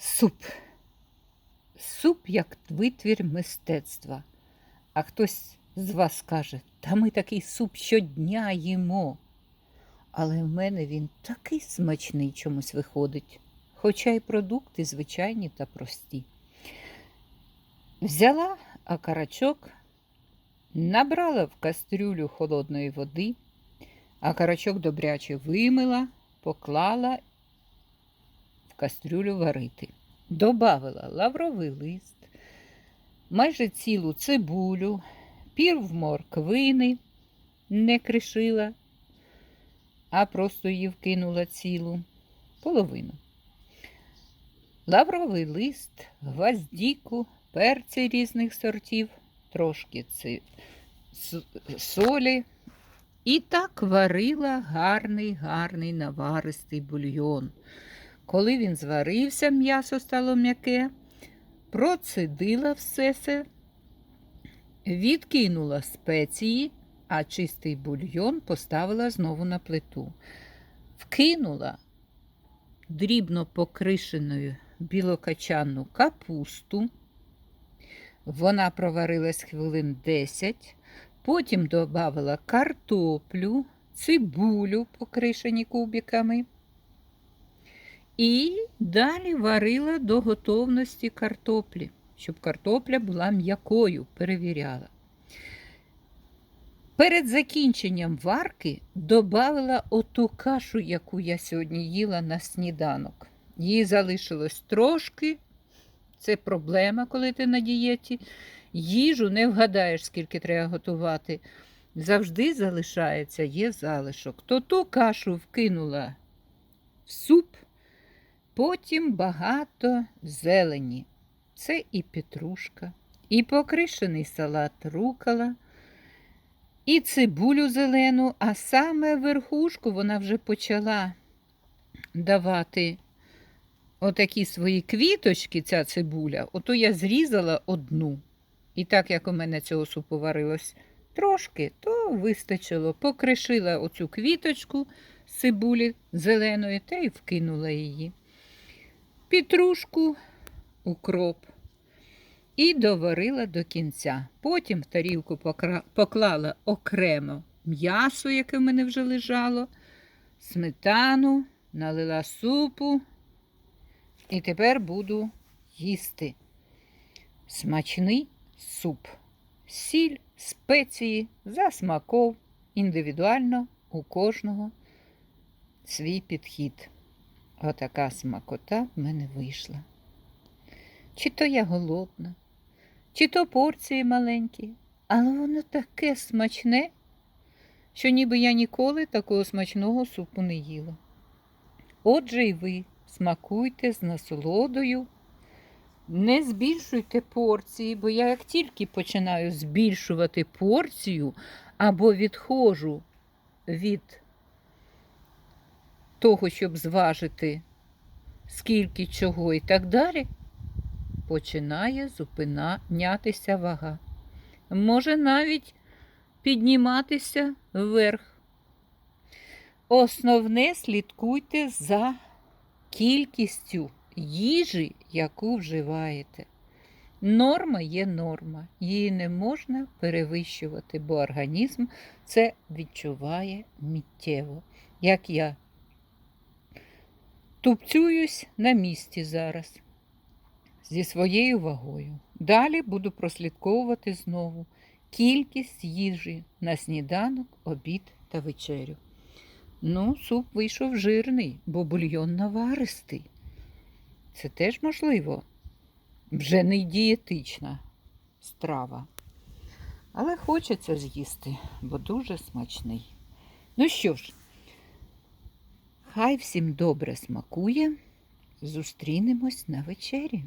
Суп. Суп як витвір мистецтва. А хтось з вас каже, та ми такий суп щодня їмо. Але в мене він такий смачний чомусь виходить, хоча й продукти звичайні та прості. Взяла акарачок, набрала в кастрюлю холодної води, акарачок добряче вимила, поклала кастрюлю варити. Добавила лавровий лист, майже цілу цибулю, пів морквини не кришила, а просто її вкинула цілу половину. Лавровий лист, гвоздіку, перці різних сортів, трошки ци... солі. І так варила гарний, гарний наваристий бульйон. Коли він зварився, м'ясо стало м'яке, процедила все це, відкинула спеції, а чистий бульйон поставила знову на плиту. Вкинула дрібно покришену білокачанну капусту. Вона проварилась хвилин 10, потім додавала картоплю, цибулю, покришені кубиками. І далі варила до готовності картоплі, щоб картопля була м'якою, перевіряла. Перед закінченням варки додавала оту кашу, яку я сьогодні їла на сніданок. Її залишилось трошки. Це проблема, коли ти на дієті. Їжу не вгадаєш, скільки треба готувати. Завжди залишається, є залишок. То ту кашу вкинула в суп, потім багато зелені. Це і петрушка, і покришений салат рукола, і цибулю зелену, а саме верхушку вона вже почала давати отакі свої квіточки, ця цибуля, ото я зрізала одну. І так як у мене цього супу варилось трошки, то вистачило. Покришила оцю квіточку з цибулі зеленої та й вкинула її. Петрушку, укроп. І доварила до кінця. Потім в тарілку поклала окремо м'ясо, яке в мене вже лежало, сметану, налила супу. І тепер буду їсти смачний суп. Сіль, спеції, за смаком, індивідуально у кожного свій підхід. Отака смакота в мене вийшла. Чи то я голодна, чи то порції маленькі, але воно таке смачне, що ніби я ніколи такого смачного супу не їла. Отже, і ви смакуйте з насолодою. Не збільшуйте порції, бо я як тільки починаю збільшувати порцію або відходжу від того, щоб зважити, скільки чого і так далі, починає зупинятися вага. Може навіть підніматися вверх. Основне слідкуйте за кількістю їжі, яку вживаєте. Норма є норма, її не можна перевищувати, бо організм це відчуває миттєво. Як я тупцююсь на місці зараз зі своєю вагою. Далі буду прослідковувати знову кількість їжі на сніданок, обід та вечерю. Ну, суп вийшов жирний, бо бульйон наваристий. Це теж можливо. Вже не дієтична страва. Але хочеться з'їсти, бо дуже смачний. Ну що ж, хай всім добре смакує. Зустрінемось на вечері.